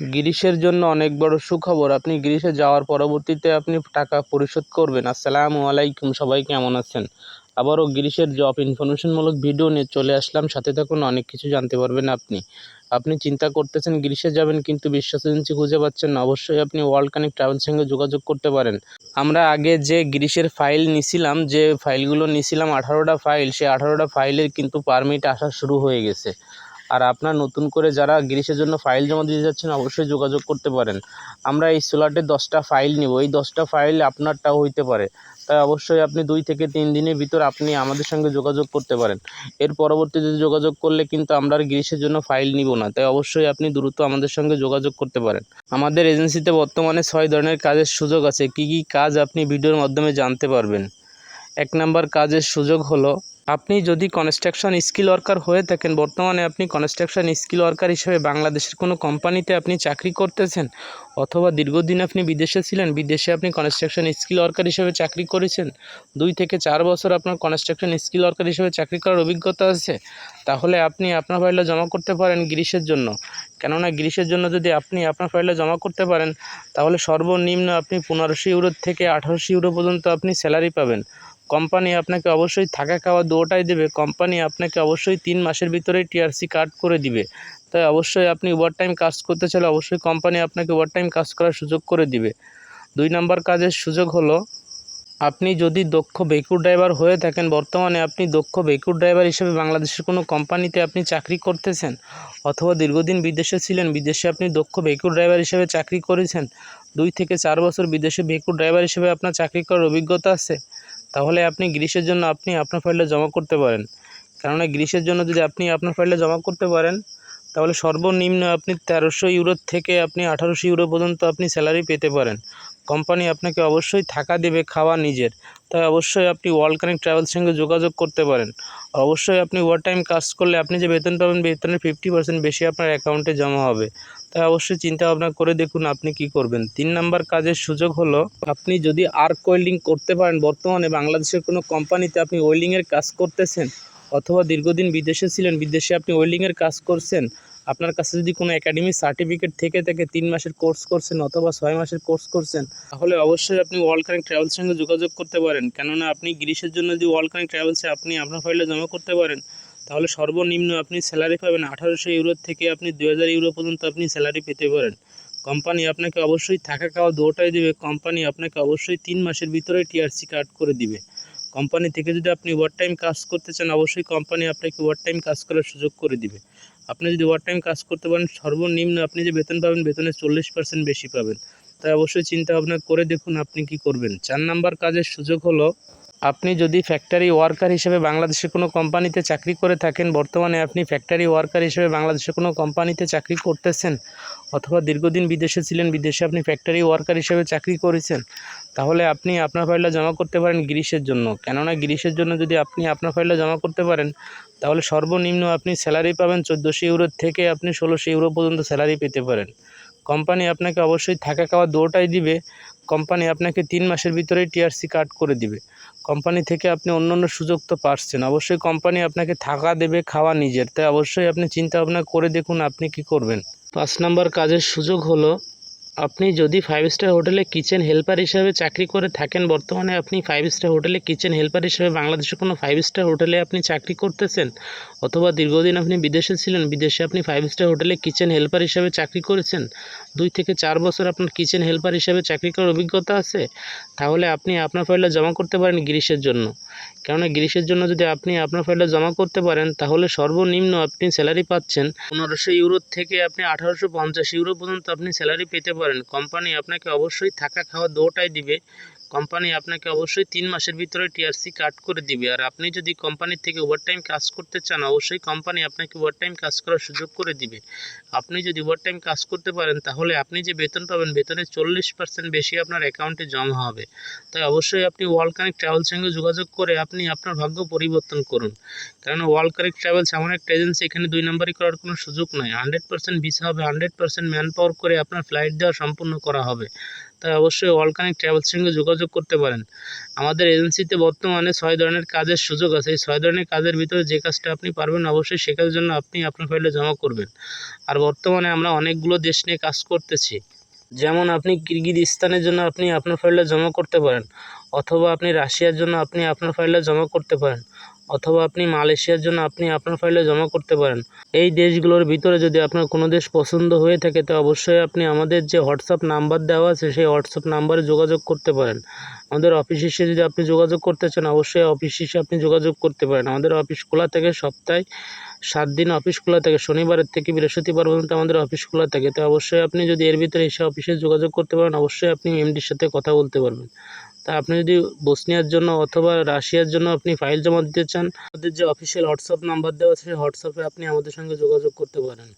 গ্রিসের জন্য অনেক বড় সুখবর। আপনি গ্রিসে যাওয়ার পরবর্তীতে আপনি টাকা পরিশোধ করবেন। আসসালামু আলাইকুম, সবাই কেমন আছেন? আবারও গ্রিসের জব ইনফরমেশনমূলক ভিডিও নিয়ে চলে আসলাম। সাথে থাকুন, অনেক কিছু জানতে পারবেন আপনি। আপনি চিন্তা করতেছেন গ্রিসে যাবেন কিন্তু বিশ্বাস এজেন্সি খুঁজে পাচ্ছেন না। অবশ্যই আপনি ওয়ার্ল্ড কানেক্ট ট্রাভেল সঙ্গে যোগাযোগ করতে পারেন। আমরা আগে যে গ্রিসের ফাইল নিছিলাম, যে ফাইলগুলো নিছিলাম, আঠারোটা ফাইল সেই আঠারোটা ফাইলের কিন্তু পারমিট আসা শুরু হয়ে গেছে। আর আপনার নতুন করে যারা গ্রিসের জন্য ফাইল জমা দিতে যাচ্ছেন, অবশ্যই যোগাযোগ করতে পারেন। আমরা এই সোলাটে দশটা ফাইল নিব। এই দশটা ফাইল আপনারটাও হইতে পারে। তাই অবশ্যই আপনি দুই থেকে তিন দিনের ভিতর আপনি আমাদের সঙ্গে যোগাযোগ করতে পারেন। এর পরবর্তীতে যোগাযোগ করলে কিন্তু আমরা আর গ্রিসের জন্য ফাইল নিব না। তাই অবশ্যই আপনি দ্রুত আমাদের সঙ্গে যোগাযোগ করতে পারেন। আমাদের এজেন্সিতে বর্তমানে ছয় ধরনের কাজের সুযোগ আছে। কি কি কাজ আপনি ভিডিওর মাধ্যমে জানতে পারবেন? এক নাম্বার কাজের সুযোগ হলো আপনি যদি কনস্ট্রাকশন স্কিল ওয়ার্কার হয়ে থাকেন, বর্তমানে আপনি কনস্ট্রাকশন স্কিল ওয়ার্কার হিসেবে বাংলাদেশের কোনো কোম্পানিতে আপনি চাকরি করতেছেন? অথবা দীর্ঘদিন আপনি বিদেশে ছিলেন, বিদেশে আপনি কনস্ট্রাকশন স্কিল ওয়ার্কার হিসেবে চাকরি করেছেন? দুই থেকে চার বছর আপনার কনস্ট্রাকশন স্কিল ওয়ার্কার হিসেবে চাকরি করার অভিজ্ঞতা আছে? তাহলে আপনি আপনার ফাইলটা জমা করতে পারেন গ্রিসের জন্য। কেননা গ্রিসের জন্য যদি আপনি আপনার ফাইলটা জমা করতে পারেন, তাহলে সর্বনিম্ন আপনি পনেরোশো ইউরো থেকে আঠারোশো ইউরো পর্যন্ত আপনি স্যালারি পাবেন। কোম্পানি আপনাকে অবশ্যই থাকা খাওয়া দুটোটাই দেবে, কোম্পানি আপনাকে অবশ্যই তিন মাসের ভিতরেই টিআরসি কার্ড করে দিবে। তাই অবশ্যই আপনি ওভার টাইম কাজ করতে চাইলে অবশ্যই কোম্পানি আপনাকে ওভার টাইম কাজ করার সুযোগ করে দিবে। দুই নম্বর কাজের সুযোগ হলো, আপনি যদি দক্ষ বেকুর ড্রাইভার হয়ে থাকেন, বর্তমানে আপনি দক্ষ বেকুর ড্রাইভার হিসেবে বাংলাদেশের কোনো কোম্পানিতে আপনি চাকরি করতেছেন অথবা দীর্ঘদিন বিদেশে ছিলেন, বিদেশে আপনি দক্ষ বেকুর ড্রাইভার হিসেবে চাকরি করেছেন, দুই থেকে চার বছর বিদেশে বেকুর ড্রাইভার হিসেবে আপনার চাকরি করার অভিজ্ঞতা আছে। তাহলে আপনি গ্রিসের জন্য আপনি আপনার ফাইলটা জমা করতে পারেন। কেননা গ্রিসের জন্য যদি আপনি আপনার ফাইলটা জমা করতে পারেন তাহলে সর্বনিম্ন আপনি তেরোশো ইউরো থেকে আপনি আঠারোশো ইউরো পর্যন্ত আপনি স্যালারি পেতে পারেন। কোম্পানি আপনাকে অবশ্যই থাকা দেবে, খাওয়া নিজের। তাই অবশ্যই আপনি ওয়ার্ল্ড কানেক্ট ট্রাভেলস সঙ্গে যোগাযোগ করতে পারেন। অবশ্যই আপনি ওভার টাইম কাজ করলে আপনি যে বেতন পাবেন, বেতনের ফিফটি পার্সেন্ট বেশি আপনার অ্যাকাউন্টে জমা হবে। তাই অবশ্যই চিন্তা ভাবনা করে দেখুন আপনি কি করবেন। তিন নাম্বার কাজের সুযোগ হলো, আপনি যদি আর্ক ওয়েল্ডিং করতে পারেন, বর্তমানে বাংলাদেশের কোনো কোম্পানিতে আপনি ওয়েল্ডিংয়ের কাজ করতেছেন অথবা দীর্ঘদিন বিদেশে ছিলেন, বিদেশে আপনি ওয়েল্ডিংয়ের কাজ করছেন, আপনার কাছে যদি কোনো একাডেমিক সার্টিফিকেট থেকে থাকে তিন মাসের কোর্স করছেন অথবা ছয় মাসের কোর্স করছেন, তাহলে অবশ্যই আপনি ওয়ার্ল্ড কানেক্ট ট্রাভেলসের সঙ্গে যোগাযোগ করতে পারেন। কেননা আপনি গ্রিসের জন্য যদি ওয়ার্ল্ড কানেক্ট ট্রাভেলসে আপনি আপনার ফাইলটা জমা করতে পারেন, তাহলে সর্বনিম্ন আপনি স্যালারি পাবেন আঠারোশো ইউরো থেকে আপনি দু হাজার ইউরো পর্যন্ত আপনি স্যালারি পেতে পারেন। কোম্পানি আপনাকে অবশ্যই থাকা খাওয়া দুটোটাই দেবে, কোম্পানি আপনাকে অবশ্যই তিন মাসের ভিতরে টিআরসি কার্ড করে দিবে। কোম্পানি থেকে যদি আপনি ওয়ার টাইম কাজ করতে চান, অবশ্যই কোম্পানি আপনাকে ওয়ার টাইম কাজ করার সুযোগ করে দিবে। আপনি যদি ওয়ার টাইম কাজ করতে পারেন, সর্বনিম্ন আপনি যে বেতন পাবেন বেতনের চল্লিশ পার্সেন্ট বেশি পাবেন। তাই অবশ্যই চিন্তা ভাবনা করে দেখুন আপনি কি করবেন। চার নাম্বার কাজের সুযোগ হলো, আপনি যদি ফ্যাক্টরি ওয়ার্কার হিসেবে বাংলাদেশের কোনো কোম্পানিতে চাকরি করে থাকেন, বর্তমানে আপনি ফ্যাক্টরি ওয়ার্কার হিসেবে বাংলাদেশের কোনো কোম্পানিতে চাকরি করতেছেন, অথবা দীর্ঘদিন বিদেশে ছিলেন, বিদেশে আপনি ফ্যাক্টরি ওয়ার্কার হিসেবে চাকরি করেছেন তাহলে আপনি আপনার ফাইলটা জমা করতে পারেন গ্রিসের জন্য। কেননা গ্রিসের জন্য যদি আপনি আপনার ফাইলটা জমা করতে পারেন, তাহলে সর্বনিম্ন আপনি স্যালারি পাবেন চোদ্দোশো ইউরো থেকে আপনি ষোলোশো ইউরো পর্যন্ত স্যালারি পেতে পারেন। কোম্পানি আপনাকে অবশ্যই থাকা খাওয়া দুটোটাই দিবে। কোম্পানি আপনাকে তিন মাসের ভিতরেই টিআরসি কার্ড করে দিবে। কোম্পানি থেকে আপনি অন্য অন্য সুযোগ তো পাচ্ছেন। অবশ্যই কোম্পানি আপনাকে থাকা দেবে, খাওয়া নিজের। তাই অবশ্যই আপনি চিন্তা ভাবনা করে দেখুন আপনি কি করবেন। পাঁচ নাম্বার কাজের সুযোগ হলো আপনি যদি ফাইভ স্টার হোটেলে কিচেন হেল্পার হিসাবে চাকরি করে থাকেন, বর্তমানে আপনি ফাইভ স্টার হোটেলে কিচেন হেল্পার হিসাবে বাংলাদেশের কোনো ফাইভ স্টার হোটেলে আপনি চাকরি করতেছেন? অথবা দীর্ঘদিন আপনি বিদেশে ছিলেন, বিদেশে আপনি ফাইভ স্টার হোটেলে কিচেন হেল্পার হিসাবে চাকরি করেছেন, দুই থেকে চার বছর আপনার কিচেন হেল্পার হিসাবে চাকরি করার অভিজ্ঞতা আছে? তাহলে আপনি আপনার ফাইলটা জমা করতে পারেন গ্রিসের জন্য। কেননা গ্রিসের জন্য যদি আপনি আপনার ফাইলটা জমা করতে পারেন, তাহলে সর্বনিম্ন আপনি স্যালারি পাচ্ছেন পনেরোশো ইউরো থেকে আপনি আঠারোশো পঞ্চাশ ইউরো পর্যন্ত আপনি স্যালারি পেতে পারেন। কোম্পানি আপনাকে অবশ্যই থাকা খাওয়া দুটাই দিবে। কোম্পানি আপনাকে অবশ্যই তিন মাসের ভিতরে টিআরসি কাট করে দিবে। আর আপনি যদি কোম্পানির থেকে ওভারটাইম কাজ করতে চান, অবশ্যই কোম্পানি আপনাকে ওভারটাইম কাজ করার সুযোগ করে দিবে। আপনি যদি ওভারটাইম কাজ করতে পারেন, তাহলে আপনি যে বেতন পাবেন বেতনের চল্লিশ পার্সেন্ট বেশি আপনার অ্যাকাউন্টে জমা হবে। তাই অবশ্যই আপনি ওয়ার্ল্ড কানেক্ট ট্রাভেল সঙ্গে যোগাযোগ করে আপনি আপনার ভাগ্য পরিবর্তন করুন। কারণ ওয়ার্ল্ড কানেক্ট ট্রাভেলস এমন একটা এজেন্সি এখানে দুই নম্বরই করার কোনো সুযোগ নাই। হান্ড্রেড পার্সেন্ট ভিসা হবে হান্ড্রেড পার্সেন্ট ম্যান পাওয়ার করে আপনার ফ্লাইট দেওয়া সম্পূর্ণ করা হবে। তাই অবশ্যই ওয়ার্ল্ড কানেক্ট সঙ্গে যোগাযোগ করতে পারেন। আমাদের এজেন্সিতে বর্তমানে ছয় ধরনের কাজের সুযোগ আছে। এই ছয় ধরনের কাজের ভিতরে যে কাজটা আপনি পারবেন অবশ্যই সে কাজের জন্য আপনি আপনার ফাইলে জমা করবেন। আর বর্তমানে আমরা অনেকগুলো দেশ নিয়ে কাজ করতেছি। যেমন আপনি কিরগিজস্তানের জন্য আপনি আপনার ফাইলটা জমা করতে পারেন, অথবা আপনি রাশিয়ার জন্য আপনি আপনার ফাইলটা জমা করতে পারেন। অথবা আপনি মালয়েশিয়ার জন্য আপনি আপনার ফাইলে জমা করতে পারেন। এই দেশগুলোর ভিতরে যদি আপনার কোনো দেশ পছন্দ হয়ে থাকে, তো অবশ্যই আপনি আমাদের যে হোয়াটসঅ্যাপ নাম্বার দেওয়া আছে, সেই হোয়াটসঅ্যাপ নাম্বারে যোগাযোগ করতে পারেন। আমাদের অফিস এসে যদি আপনি যোগাযোগ করতে চান, অবশ্যই অফিস এসে আপনি যোগাযোগ করতে পারেন। আমাদের অফিস খোলা থাকে সপ্তাহে সাত দিন অফিস খোলা থাকে। শনিবারের থেকে বৃহস্পতিবার পর্যন্ত আমাদের অফিস খোলা থাকে। তো অবশ্যই আপনি যদি এর ভিতরে এসে অফিসে যোগাযোগ করতে পারেন, অবশ্যই আপনি এমডির সাথে কথা বলতে পারবেন। আপনি যদি বসনিয়ার জন্য অথবা রাশিয়ার জন্য আপনি ফাইল জমা দিতে চান, আমাদের যে অফিসিয়াল হোয়াটসঅ্যাপ নাম্বার দেওয়া আছে, সেই হোয়াটসঅ্যাপে আপনি আমাদের সঙ্গে যোগাযোগ করতে পারেন।